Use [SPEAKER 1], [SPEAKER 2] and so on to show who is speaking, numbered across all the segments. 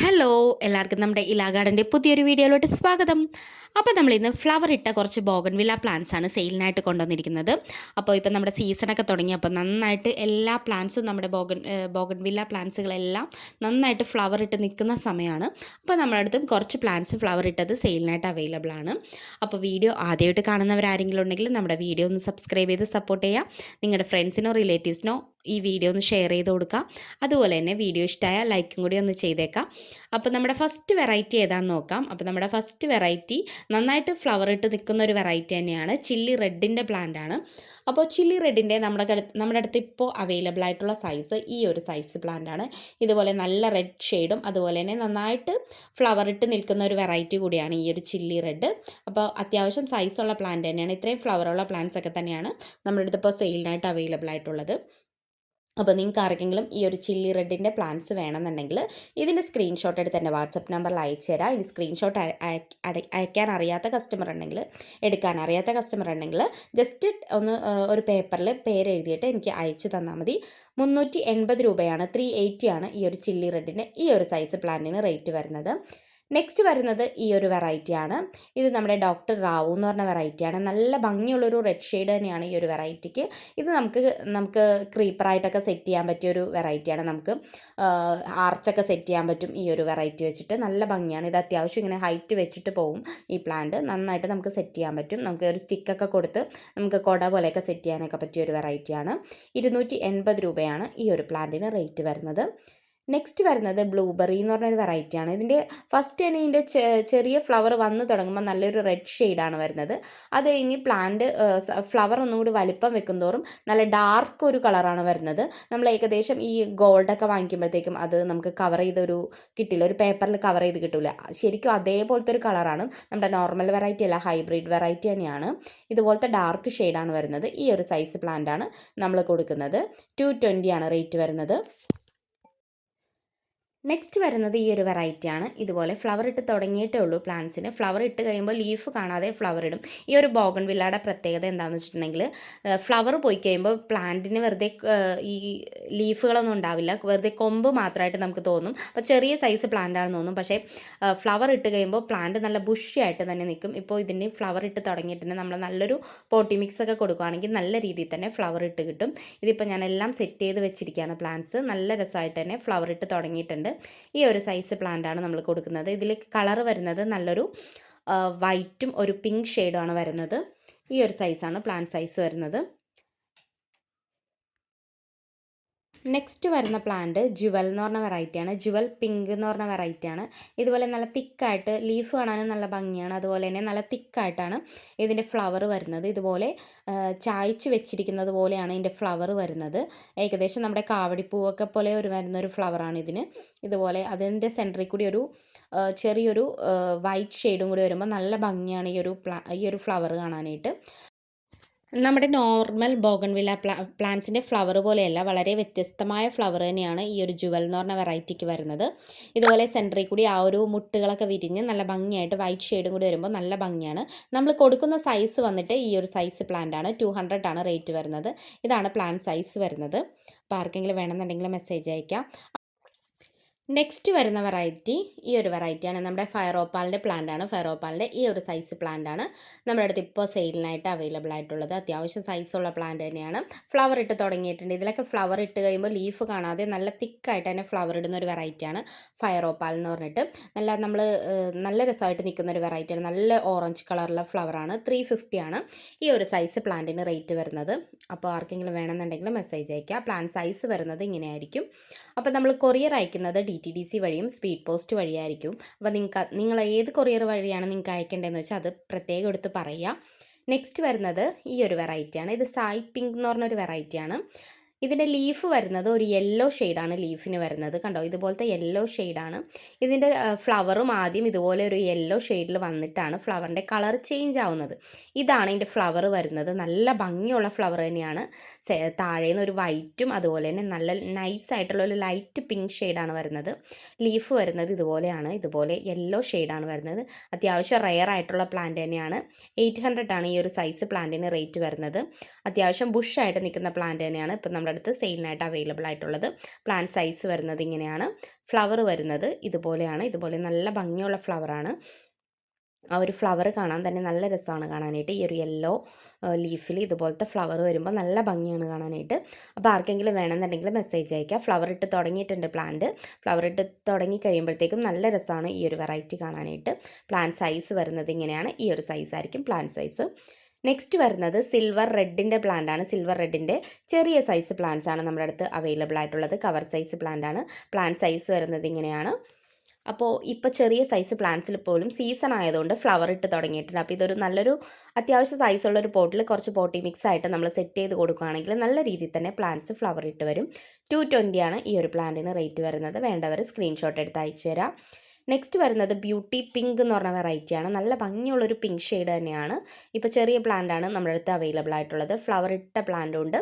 [SPEAKER 1] Hello എല്ലാവർക്കും നമ്മുടെ ഇലാ ഗാർഡന്റെ പുതിയൊരു വീഡിയോയിലോട്ട് സ്വാഗതം. അപ്പോൾ നമ്മളിന്ന് ഫ്ലവർ ഇട്ട കുറച്ച് ബോഗൺവില്ല പ്ലാന്റ്സ് ആണ് സെയിലിനായിട്ട് കൊണ്ടുവന്നിരിക്കുന്നത്. അപ്പോൾ ഇപ്പോൾ നമ്മുടെ സീസണൊക്കെ തുടങ്ങി അപ്പോൾ നന്നായിട്ട് എല്ലാ പ്ലാന്റ്സും നമ്മുടെ ബോഗൻ ബോഗൺവില്ല പ്ലാന്റ്സുകളെല്ലാം നന്നായിട്ട് ഫ്ലവർ ഇട്ട് നിൽക്കുന്ന സമയമാണ്. അപ്പോൾ നമ്മുടെ അടുത്തും കുറച്ച് പ്ലാന്റ്സ് ഫ്ലവർ ഇട്ടത് സെയിലിനായിട്ട് അവൈലബിൾ ആണ്. അപ്പോൾ വീഡിയോ ആദ്യമായിട്ട് കാണുന്നവരാരെങ്കിലും ഉണ്ടെങ്കിൽ നമ്മുടെ വീഡിയോ ഒന്ന് സബ്സ്ക്രൈബ് ചെയ്ത് സപ്പോർട്ട് ചെയ്യുക. നിങ്ങളുടെ ഫ്രണ്ട്സിനോ റിലേറ്റീവ്സിനോ ഈ വീഡിയോ ഒന്ന് ഷെയർ ചെയ്ത് കൊടുക്കുക അതുപോലെ തന്നെ വീഡിയോ ഇഷ്ടമായ ലൈക്കും കൂടി ഒന്ന് ചെയ്തേക്കാം. അപ്പോൾ നമ്മുടെ ഫസ്റ്റ് വെറൈറ്റി ഏതാണെന്ന് നോക്കാം. അപ്പോൾ നമ്മുടെ ഫസ്റ്റ് വെറൈറ്റി നന്നായിട്ട് ഫ്ലവർ ഇട്ട് നിൽക്കുന്ന ഒരു വെറൈറ്റി തന്നെയാണ് ചില്ലി റെഡിന്റെ പ്ലാന്റ് ആണ്. അപ്പോൾ ചില്ലി റെഡിന്റെ നമ്മുടെ നമ്മുടെ അടുത്ത് ഇപ്പോൾ അവൈലബിൾ ആയിട്ടുള്ള സൈസ് ഈ ഒരു സൈസ് പ്ലാന്റ് ആണ്. ഇതുപോലെ നല്ല റെഡ് ഷെയ്ഡും അതുപോലെ തന്നെ നന്നായിട്ട് ഫ്ലവർ ഇട്ട് നിൽക്കുന്ന ഒരു വെറൈറ്റി കൂടിയാണ് ഈ ഒരു ചില്ലി റെഡ് അപ്പോൾ അത്യാവശ്യം സൈസുള്ള പ്ലാന്റ് തന്നെയാണ്. ഇത്രയും ഫ്ലവറുള്ള പ്ലാന്റ്സ് ഒക്കെ തന്നെയാണ് നമ്മുടെ അടുത്ത് ഇപ്പോൾ സെയിലിനായിട്ട് അവൈലബിൾ ആയിട്ടുള്ളത്. അപ്പോൾ നിങ്ങൾക്ക് ആർക്കെങ്കിലും ഈ ഒരു ചില്ലി റെഡിന്റെ പ്ലാന്റ്സ് വേണമെന്നുണ്ടെങ്കിൽ ഇതിന്റെ സ്ക്രീൻഷോട്ട് എടുത്ത് എന്റെ വാട്സപ്പ് നമ്പറിൽ അയച്ചു തരാം. ഇനി സ്ക്രീൻഷോട്ട് അയക്കാൻ അറിയാത്ത കസ്റ്റമർ ഉണ്ടെങ്കിൽ എടുക്കാൻ അറിയാത്ത കസ്റ്റമർ ഉണ്ടെങ്കിൽ ജസ്റ്റ് ഒന്ന് ഒരു പേപ്പറിൽ പേര് എഴുതിയിട്ട് എനിക്ക് അയച്ചു തന്നാൽ മതി. മുന്നൂറ്റി എൺപത് രൂപയാണ് ത്രീ ആണ് ഈ ഒരു ചില്ലി റെഡിന്റെ ഈ ഒരു സൈസ് പ്ലാന്റിന് റേറ്റ് വരുന്നത്. നെക്സ്റ്റ് വരുന്നത് ഈ ഒരു വെറൈറ്റിയാണ് ഇത് നമ്മുടെ ഡോക്ടർ റാവു എന്ന് പറഞ്ഞ വെറൈറ്റിയാണ് നല്ല ഭംഗിയുള്ളൊരു റെഡ് ഷെയ്ഡ് തന്നെയാണ് ഈ ഒരു വെറൈറ്റിക്ക് ഇത് നമുക്ക് നമുക്ക് ക്രീപ്പറായിട്ടൊക്കെ സെറ്റ് ചെയ്യാൻ പറ്റിയ ഒരു വെറൈറ്റിയാണ് നമുക്ക്. ആർച്ചൊക്കെ സെറ്റ് ചെയ്യാൻ പറ്റും ഈ ഒരു വെറൈറ്റി വെച്ചിട്ട്. നല്ല ഭംഗിയാണ്. ഇത് അത്യാവശ്യം ഇങ്ങനെ ഹൈറ്റ് വെച്ചിട്ട് പോവും ഈ പ്ലാന്റ് നന്നായിട്ട് നമുക്ക് സെറ്റ് ചെയ്യാൻ പറ്റും. നമുക്ക് ഒരു സ്റ്റിക്കൊക്കെ കൊടുത്ത് നമുക്ക് കൊട പോലെയൊക്കെ സെറ്റ് ചെയ്യാനൊക്കെ പറ്റിയ ഒരു വെറൈറ്റിയാണ് ഇരുന്നൂറ്റി എൺപത് രൂപയാണ് ഈ ഒരു പ്ലാന്റിന് റേറ്റ് വരുന്നത്. നെക്സ്റ്റ് വരുന്നത് ബ്ലൂബെറി എന്ന് പറഞ്ഞൊരു വെറൈറ്റിയാണ് ഇതിന്റെ ഫസ്റ്റ് തന്നെ ഇതിന്റെ ചെറിയ ഫ്ലവർ വന്ന് തുടങ്ങുമ്പോൾ നല്ലൊരു റെഡ് ഷെയ്ഡാണ് വരുന്നത്. അത് കഴിഞ്ഞ് പ്ലാന്റ് ഫ്ലവർ ഒന്നും കൂടി വലിപ്പം വെക്കുന്തോറും നല്ല ഡാർക്ക് ഒരു കളറാണ് വരുന്നത്. നമ്മൾ ഏകദേശം ഈ ഗോൾഡൊക്കെ വാങ്ങിക്കുമ്പോഴത്തേക്കും അത് നമുക്ക് കവർ ചെയ്തൊരു കിട്ടില്ല. ഒരു പേപ്പറിൽ കവർ ചെയ്ത് കിട്ടില്ല ശരിക്കും അതേപോലത്തെ ഒരു കളറാണ് നമ്മുടെ നോർമൽ വെറൈറ്റി അല്ല ഹൈബ്രിഡ് വെറൈറ്റി തന്നെയാണ്. ഇതുപോലത്തെ ഡാർക്ക് ഷെയ്ഡാണ് വരുന്നത്. ഈ ഒരു സൈസ് പ്ലാന്റാണ് നമ്മൾ കൊടുക്കുന്നത്. ടു ട്വന്റിയാണ് റേറ്റ് വരുന്നത്. നെക്സ്റ്റ് വരുന്നത് ഈ ഒരു വെറൈറ്റിയാണ് ഇതുപോലെ ഫ്ലവർ ഇട്ട് തുടങ്ങിയിട്ടേ ഉള്ളൂ പ്ലാന്റ്സിന് ഫ്ലവർ ഇട്ട് കഴിയുമ്പോൾ ലീഫ് കാണാതെ ഫ്ലവർ ഇടും. ഈ ഒരു ബോഗൺ വില്ലയുടെ പ്രത്യേകത എന്താണെന്ന് വെച്ചിട്ടുണ്ടെങ്കിൽ ഫ്ലവർ പോയി കഴിയുമ്പോൾ പ്ലാന്റിന് വെറുതെ ഈ ലീഫുകളൊന്നും ഉണ്ടാവില്ല. വെറുതെ കൊമ്പ് മാത്രമായിട്ട് നമുക്ക് തോന്നും. അപ്പോൾ ചെറിയ സൈസ് പ്ലാന്റ് ആണെന്ന് തോന്നും. പക്ഷേ ഫ്ലവർ ഇട്ട് കഴിയുമ്പോൾ പ്ലാന്റ് നല്ല ബുഷിയായിട്ട് തന്നെ നിൽക്കും. ഇപ്പോൾ ഇതിന് ഫ്ലവർ ഇട്ട് തുടങ്ങിയിട്ടുണ്ടെങ്കിൽ നമ്മൾ നല്ലൊരു പോട്ടി മിക്സ് ഒക്കെ കൊടുക്കുകയാണെങ്കിൽ നല്ല രീതിയിൽ തന്നെ ഫ്ലവർ ഇട്ട് കിട്ടും. ഇതിപ്പോൾ ഞാൻ എല്ലാം സെറ്റ് ചെയ്ത് വെച്ചിരിക്കുകയാണ് പ്ലാന്റ്സ് നല്ല രസമായിട്ട് തന്നെ ഫ്ലവർ ഇട്ട് തുടങ്ങിയിട്ടുണ്ട്. ഈ ഒരു സൈസ് പ്ലാന്റാണ് നമ്മൾ കൊടുക്കുന്നത്. ഇതിൽ കളർ വരുന്നത് നല്ലൊരു വൈറ്റും ഒരു പിങ്ക് ഷെയ്ഡുമാണ് വരുന്നത്. ഈ ഒരു സൈസാണ് പ്ലാന്റ് സൈസ് വരുന്നത്. നെക്സ്റ്റ് വരുന്ന പ്ലാന്റ് ജുവൽ എന്ന് പറഞ്ഞ വെറൈറ്റിയാണ് ജുവൽ പിങ്ക് എന്ന് പറഞ്ഞ വെറൈറ്റിയാണ് ഇതുപോലെ നല്ല തിക്കായിട്ട് ലീഫ് കാണാനും നല്ല ഭംഗിയാണ്. അതുപോലെ തന്നെ നല്ല തിക്കായിട്ടാണ് ഇതിന്റെ ഫ്ലവർ വരുന്നത്. ഇതുപോലെ ചായച്ച് വെച്ചിരിക്കുന്നത് പോലെയാണ് ഇതിന്റെ ഫ്ലവർ വരുന്നത്. ഏകദേശം നമ്മുടെ കാവടിപ്പൂവൊക്കെ പോലെ ഒരു വരുന്ന ഒരു ഫ്ലവറാണ് ഇതിന്. ഇതുപോലെ അതിന്റെ സെന്ററിൽ കൂടി ഒരു ചെറിയൊരു വൈറ്റ് ഷെയ്ഡും കൂടി വരുമ്പോൾ നല്ല ഭംഗിയാണ് ഈ ഒരു ഈ ഒരു ഫ്ലവർ കാണാനായിട്ട്. നമ്മുടെ നോർമൽ ബോഗൺവില്ല പ്ലാ പ്ലാന്റ്സിന്റെ ഫ്ലവർ പോലെയല്ല വളരെ വ്യത്യസ്തമായ ഫ്ലവർ തന്നെയാണ് ഈ ഒരു ജുവൽ എന്ന് പറഞ്ഞ വെറൈറ്റിക്ക് വരുന്നത്. ഇതുപോലെ സെന്ററിൽ കൂടി ആ ഒരു മുട്ടുകളൊക്കെ വിരിഞ്ഞ് നല്ല ഭംഗിയായിട്ട് വൈറ്റ് ഷെയ്ഡും കൂടി വരുമ്പോൾ നല്ല ഭംഗിയാണ്. നമ്മൾ കൊടുക്കുന്ന സൈസ് വന്നിട്ട് ഈ ഒരു സൈസ് പ്ലാന്റ് ആണ് ടു ഹൺഡ്രഡ് ആണ് റേറ്റ് വരുന്നത്. ഇതാണ് പ്ലാന്റ് സൈസ് വരുന്നത്. അപ്പോൾ ആർക്കെങ്കിലും വേണമെന്നുണ്ടെങ്കിൽ മെസ്സേജ് അയക്കാം. നെക്സ്റ്റ് വരുന്ന വെറൈറ്റി ഈ ഒരു വെറൈറ്റിയാണ് നമ്മുടെ ഫയറോപ്പാലിന്റെ പ്ലാന്റ് ആണ്. ഫയറോപ്പാലിന്റെ ഈ ഒരു സൈസ് പ്ലാന്റ് ആണ്. നമ്മുടെ അടുത്ത് ഇപ്പോൾ സെയിലിനായിട്ട് അവൈലബിൾ ആയിട്ടുള്ളത്. അത്യാവശ്യം സൈസുള്ള പ്ലാന്റ് തന്നെയാണ്. ഫ്ലവർ ഇട്ട് തുടങ്ങിയിട്ടുണ്ട്. ഇതിലൊക്കെ ഫ്ലവർ ഇട്ട് കഴിയുമ്പോൾ ലീഫ് കാണാതെ നല്ല തിക്കായിട്ട് തന്നെ ഫ്ലവർ ഇടുന്ന ഒരു വെറൈറ്റിയാണ് ഫയറോപ്പാൽ എന്ന് പറഞ്ഞിട്ട്. നല്ല നമ്മൾ നല്ല രസമായിട്ട് നിൽക്കുന്ന ഒരു വെറൈറ്റിയാണ് നല്ല ഓറഞ്ച് കളറുള്ള ഫ്ലവറാണ് ത്രീ ആണ്. ഈ ഒരു സൈസ് പ്ലാന്റിന് റേറ്റ് വരുന്നത്. അപ്പോൾ ആർക്കെങ്കിലും വേണമെന്നുണ്ടെങ്കിൽ മെസ്സേജ് അയയ്ക്കുക പ്ലാന്റ് സൈസ് വരുന്നത് ഇങ്ങനെയായിരിക്കും. അപ്പോൾ നമ്മൾ കൊറിയർ അയക്കുന്നത് ഡി ടി ഡി സി വഴിയും സ്പീഡ് പോസ്റ്റ് വഴിയായിരിക്കും. അപ്പോൾ നിങ്ങൾക്ക് നിങ്ങൾ ഏത് കൊറിയർ വഴിയാണ് നിങ്ങൾക്ക് അയക്കേണ്ടതെന്ന് വെച്ചാൽ അത് പ്രത്യേകം എടുത്ത് പറയുക നെക്സ്റ്റ് വരുന്നത് ഈ ഒരു വെറൈറ്റിയാണ്. ഇത് സായ് പിങ്ക് എന്ന് പറഞ്ഞൊരു വെറൈറ്റിയാണ്. ഇതിന്റെ ലീഫ് വരുന്നത് ഒരു യെല്ലോ ഷെയ്ഡാണ് ലീഫിന് വരുന്നത്. കണ്ടോ? ഇതുപോലത്തെ യെല്ലോ ഷെയ്ഡാണ് ഇതിന്റെ ഫ്ലവറും ആദ്യം ഇതുപോലെ ഒരു യെല്ലോ ഷെയ്ഡിൽ വന്നിട്ടാണ് ഫ്ലവറിന്റെ കളർ ചേഞ്ച് ആവുന്നത്. ഇതാണ് ഇതിന്റെ ഫ്ലവർ വരുന്നത്. നല്ല ഭംഗിയുള്ള ഫ്ലവർ തന്നെയാണ്. താഴേന്ന് ഒരു വൈറ്റും അതുപോലെ തന്നെ നല്ല നൈസ് ആയിട്ടുള്ള ഒരു ലൈറ്റ് പിങ്ക് ഷെയ്ഡാണ് വരുന്നത്. ലീഫ് വരുന്നത് ഇതുപോലെയാണ്. ഇതുപോലെ യെല്ലോ ഷെയ്ഡാണ് വരുന്നത്. അത്യാവശ്യം റെയർ ആയിട്ടുള്ള പ്ലാന്റ് തന്നെയാണ്. എയ്റ്റ് ഹൺഡ്രഡ് ആണ് ഈ ഒരു സൈസ് പ്ലാന്റിന് റേറ്റ് വരുന്നത്. അത്യാവശ്യം ബുഷായിട്ട് നിൽക്കുന്ന പ്ലാന്റ് തന്നെയാണ്. ഇപ്പം നമ്മുടെ നമ്മുടെ അടുത്ത് സെയിലിനായിട്ട് അവൈലബിൾ ആയിട്ടുള്ളത്. പ്ലാന്റ് സൈസ് വരുന്നത് ഇങ്ങനെയാണ്. ഫ്ലവർ വരുന്നത് ഇതുപോലെയാണ്. ഇതുപോലെ നല്ല ഭംഗിയുള്ള ഫ്ലവറാണ്. ആ ഒരു ഫ്ലവർ കാണാൻ തന്നെ നല്ല രസമാണ് കാണാനായിട്ട്. ഈ ഒരു യെല്ലോ ലീഫിൽ ഇതുപോലത്തെ ഫ്ലവർ വരുമ്പോൾ നല്ല ഭംഗിയാണ് കാണാനായിട്ട്. അപ്പോൾ ആർക്കെങ്കിലും വേണമെന്നുണ്ടെങ്കിൽ മെസ്സേജ് അയക്കുക ഫ്ലവർ ഇട്ട് തുടങ്ങിയിട്ടുണ്ട് പ്ലാന്റ്. ഫ്ലവർ ഇട്ട് തുടങ്ങി കഴിയുമ്പോഴത്തേക്കും നല്ല രസമാണ് ഈ ഒരു വെറൈറ്റി കാണാനായിട്ട്. പ്ലാന്റ് സൈസ് വരുന്നത് ഇങ്ങനെയാണ്. ഈ ഒരു സൈസ് ആയിരിക്കും പ്ലാൻ സൈസ്. നെക്സ്റ്റ് വരുന്നത് സിൽവർ റെഡിന്റെ ആണ്. സിൽവർ റെഡിന്റെ ചെറിയ സൈസ് പ്ലാന്റ്സ് ആണ് നമ്മുടെ അടുത്ത് അവൈലബിൾ ആയിട്ടുള്ളത്. കവർ സൈസ് പ്ലാന്റ് ആണ്. പ്ലാന്റ് സൈസ് വരുന്നത് ഇങ്ങനെയാണ്. അപ്പോൾ ഇപ്പോൾ ചെറിയ സൈസ് പ്ലാന്റ്സിൽ പോലും സീസൺ ആയതുകൊണ്ട് ഫ്ലവർ ഇട്ട് തുടങ്ങിയിട്ടുണ്ട്. അപ്പോൾ ഇതൊരു നല്ലൊരു അത്യാവശ്യം സൈസുള്ള ഒരു പോട്ടിൽ കുറച്ച് പോട്ടി മിക്സ് ആയിട്ട് നമ്മൾ സെറ്റ് ചെയ്ത് കൊടുക്കുകയാണെങ്കിൽ നല്ല രീതിയിൽ തന്നെ പ്ലാന്റ്സ് ഫ്ലവർ ഇട്ട് വരും. ടു ആണ് ഈ ഒരു പ്ലാന്റിന് റേറ്റ് വരുന്നത്. വേണ്ടവർ സ്ക്രീൻഷോട്ട് എടുത്ത് അയച്ചു തരാം നെക്സ്റ്റ് വരുന്നത് ബ്യൂട്ടി പിങ്ക് എന്ന് പറഞ്ഞ വെറൈറ്റിയാണ് നല്ല ഭംഗിയുള്ളൊരു പിങ്ക് ഷെയ്ഡ് തന്നെയാണ്. ഇപ്പോൾ ചെറിയ പ്ലാന്റ് ആണ് നമ്മുടെ അടുത്ത് അവൈലബിൾ ആയിട്ടുള്ളത്. ഫ്ലവർ ഇട്ട പ്ലാന്റും ഉണ്ട്.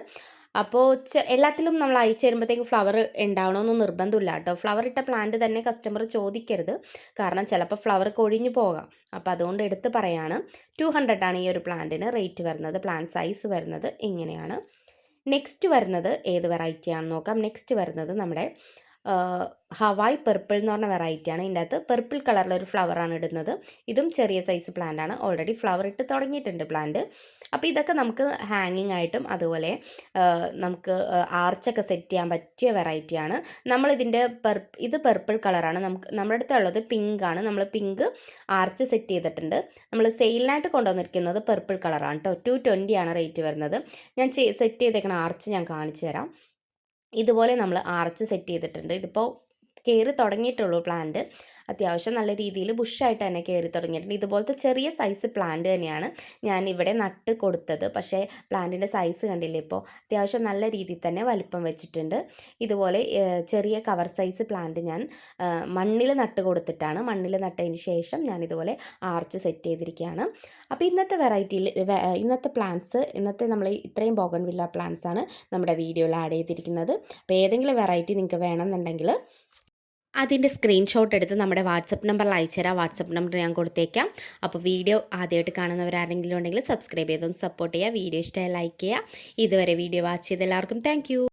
[SPEAKER 1] അപ്പോൾ എല്ലാത്തിലും നമ്മൾ അയച്ചു തരുമ്പോഴത്തേക്കും ഫ്ലവർ ഉണ്ടാവണമെന്ന് നിർബന്ധമില്ല കേട്ടോ. ഫ്ലവർ ഇട്ട പ്ലാന്റ് തന്നെ കസ്റ്റമർ ചോദിക്കരുത്. കാരണം ചിലപ്പോൾ ഫ്ലവർ കൊഴിഞ്ഞു പോകാം. അപ്പോൾ അതുകൊണ്ട് എടുത്ത് പറയാണ്. ടു ആണ് ഈ ഒരു പ്ലാന്റിന് റേറ്റ് വരുന്നത്. പ്ലാന്റ് സൈസ് വരുന്നത് ഇങ്ങനെയാണ്. നെക്സ്റ്റ് വരുന്നത് ഏത് വെറൈറ്റി ആണെന്ന് നോക്കാം. നെക്സ്റ്റ് വരുന്നത് നമ്മുടെ ഹവായ് പെർപ്പിൾ എന്ന് പറഞ്ഞ വെറൈറ്റിയാണ് ഇതിന്റെ അകത്ത്. പെർപ്പിൾ കളറിലൊരു ഫ്ലവറാണ് ഇടുന്നത്. ഇതും ചെറിയ സൈസ് പ്ലാന്റ് ആണ്. ഓൾറെഡി ഫ്ലവർ ഇട്ട് തുടങ്ങിയിട്ടുണ്ട് പ്ലാന്റ് അപ്പോൾ ഇതൊക്കെ നമുക്ക് ഹാങ്ങിങ് ആയിട്ടും അതുപോലെ നമുക്ക് ആർച്ചൊക്കെ സെറ്റ് ചെയ്യാൻ പറ്റിയ വെറൈറ്റിയാണ് നമ്മളിതിന്റെ പെർ ഇത് പെർപ്പിൾ കളറാണ് നമുക്ക് നമ്മുടെ അടുത്തുള്ളത് പിങ്ക് ആണ്. നമ്മൾ പിങ്ക് ആർച്ച് സെറ്റ് ചെയ്തിട്ടുണ്ട്. നമ്മൾ സെയിലിനായിട്ട് കൊണ്ടുവന്നിരിക്കുന്നത് പെർപ്പിൾ കളറാണ് കേട്ടോ ടു ട്വന്റി ആണ് റേറ്റ് വരുന്നത്. ഞാൻ സെറ്റ് ചെയ്തേക്കണ ആർച്ച് ഞാൻ കാണിച്ചു തരാം. ഇതുപോലെ നമ്മൾ ആർച്ച് സെറ്റ് ചെയ്തിട്ടുണ്ട്. ഇതിപ്പോൾ കയറി തുടങ്ങിയിട്ടുള്ളൂ പ്ലാന്റ് അത്യാവശ്യം നല്ല രീതിയിൽ ബുഷായിട്ട് തന്നെ കയറി തുടങ്ങിയിട്ടുണ്ട്. ഇതുപോലത്തെ ചെറിയ സൈസ് പ്ലാന്റ് തന്നെയാണ് ഞാൻ ഇവിടെ നട്ട് കൊടുത്തത്. പക്ഷേ പ്ലാന്റിന്റെ സൈസ് കണ്ടില്ലേ? ഇപ്പോൾ അത്യാവശ്യം നല്ല രീതിയിൽ തന്നെ വലിപ്പം വെച്ചിട്ടുണ്ട്. ഇതുപോലെ ചെറിയ കവർ സൈസ് പ്ലാന്റ് ഞാൻ മണ്ണിൽ നട്ട് കൊടുത്തിട്ടാണ്. മണ്ണിൽ നട്ടതിന് ശേഷം ഞാൻ ഇതുപോലെ ആർച്ച് സെറ്റ് ചെയ്തിരിക്കുകയാണ്. അപ്പോൾ ഇന്നത്തെ വെറൈറ്റിയിൽ ഇന്നത്തെ പ്ലാന്റ്സ് ഇന്നത്തെ നമ്മൾ ഇത്രയും ബോഗൺ വില്ല ആണ് നമ്മുടെ വീഡിയോയിൽ ആഡ് ചെയ്തിരിക്കുന്നത്. അപ്പോൾ ഏതെങ്കിലും വെറൈറ്റി നിങ്ങൾക്ക് വേണമെന്നുണ്ടെങ്കിൽ അതിന്റെ സ്ക്രീൻഷോട്ട് എടുത്ത് നമ്മുടെ വാട്സപ്പ് നമ്പറിൽ അയച്ചുതരാം വാട്സപ്പ് നമ്പർ ഞാൻ കൊടുത്തേക്കാം. അപ്പോൾ വീഡിയോ ആദ്യമായിട്ട് കാണുന്നവരാരെങ്കിലും ഉണ്ടെങ്കിൽ സബ്സ്ക്രൈബ് ചെയ്തൊന്ന് സപ്പോർട്ട് ചെയ്യുക. വീഡിയോ ഇഷ്ടമായി ലൈക്ക് ചെയ്യുക. ഇതുവരെ വീഡിയോ വാച്ച് ചെയ്ത എല്ലാവർക്കും താങ്ക്